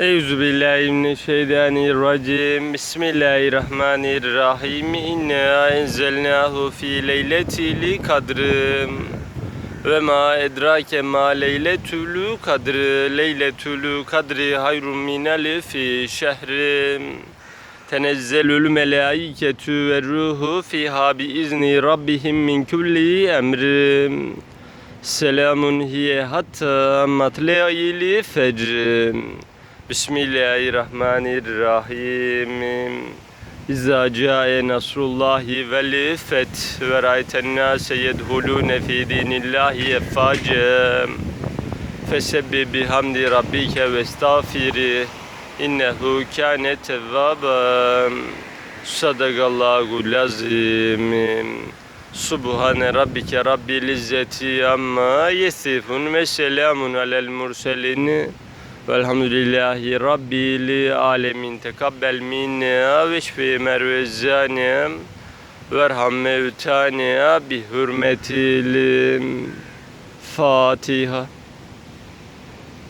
Euzu billahi mineşşeytanirracim. Bismillahirrahmanirrahim. İnna enzelnahu fi leyletil kadr. Ve ma edrake ma leyletül kadr. Leyletül kadri hayrun min elfi şehrim. Tenezzelül melaiketü ve ruhu fiha bi izni rabbihim min kulli emrim. Selamun hiye hatta matle'il fecr. Bismillahirrahmanirrahim. İzâ câe nasrullahi vel feth ve râyten nâse yedhulûne fî dînillâhi effâcem. Fesebbi bihamdi rabbike ve estağfiri. İnnehu kâne tevvâben. Sadakallahu lazim. Subhane rabbike rabbil izzeti amma yesifun ve selamun alel murselin. Velhamdülillahi rabbil alemin. Tekabbel minna ve şfi mervezzane. Verham mevtane bi hürmetil Fatiha.